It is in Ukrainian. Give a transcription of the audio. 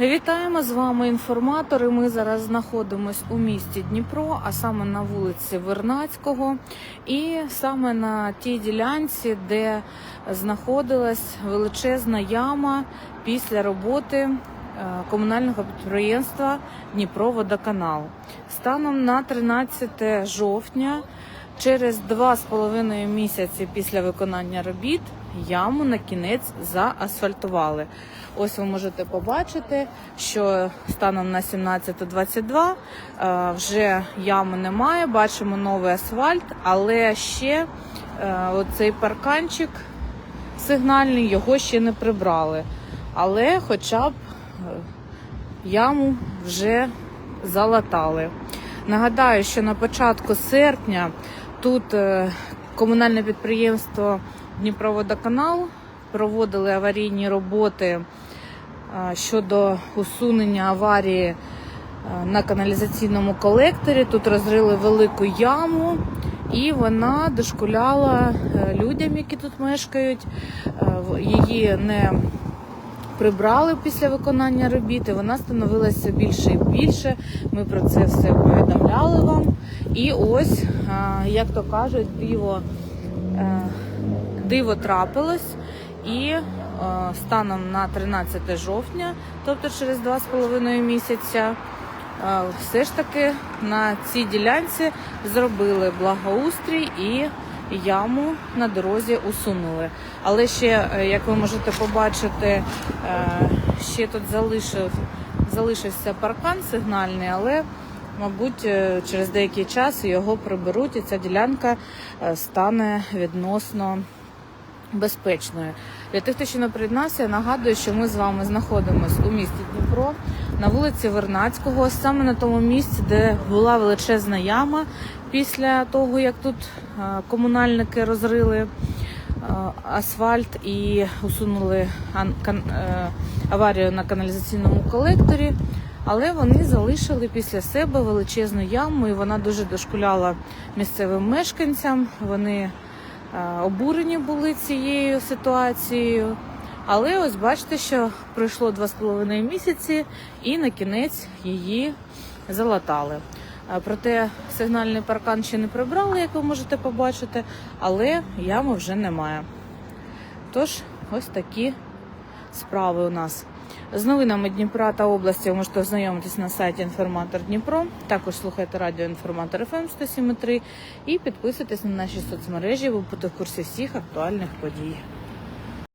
Вітаємо з вами інформатори. Ми зараз знаходимося у місті Дніпро, а саме на вулиці Вернацького, і саме на тій ділянці, де знаходилась величезна яма після роботи е, комунального підприємства Дніпроводоканал. Станом на 13 жовтня, через два з половиною місяці після виконання робіт, яму на кінець заасфальтували. Ось ви можете побачити, що станом на 17.22 е, вже ями немає. Бачимо новий асфальт, але ще е, оцей парканчик сигнальний його ще не прибрали. Але хоча б е, яму вже залатали. Нагадаю, що на початку серпня тут комунальне підприємство Дніпроводоканал проводили аварійні роботи е, щодо усунення аварії е, на каналізаційному колекторі. Тут розрили велику яму, і вона дошкуляла е, людям, які тут мешкають. Її не прибрали після виконання робіт, вона становилася більше і більше. Ми про це все повідомляли вам. І ось, як то кажуть, е, диво трапилось. І е, станом на 13 жовтня, тобто через 2,5 місяця, е, все ж таки на цій ділянці зробили благоустрій і яму на дорозі усунули. Але ще, е, як ви можете побачити, ще тут залишив, залишився паркан сигнальний, але, мабуть, через деякий час його приберуть, і ця ділянка стане відносно безпечною. Для тих, хто ще не приєднався, я нагадую, що ми з вами знаходимося у місті Дніпро на вулиці Вернацького, саме на тому місці, де була величезна яма після того, як тут е, комунальники розрили е, асфальт і усунули е, аварію на каналізаційному колекторі. Але вони залишили після себе величезну яму, і вона дуже дошкуляла місцевим мешканцям. Вони обурені були цією ситуацією. Але ось бачите, що пройшло два з половиною місяці, і на кінець її залатали. Е, Проте сигнальний паркан ще не прибрали, як ви можете побачити, але ями вже немає. Тож, ось такі справи у нас. З новинами Дніпра та області ви можете ознайомитись на сайті Інформатор Дніпро. Також слухайте радіо Інформатор ФМ 107.3 і підписуйтесь на наші соцмережі, ви будете в курсі всіх актуальних подій.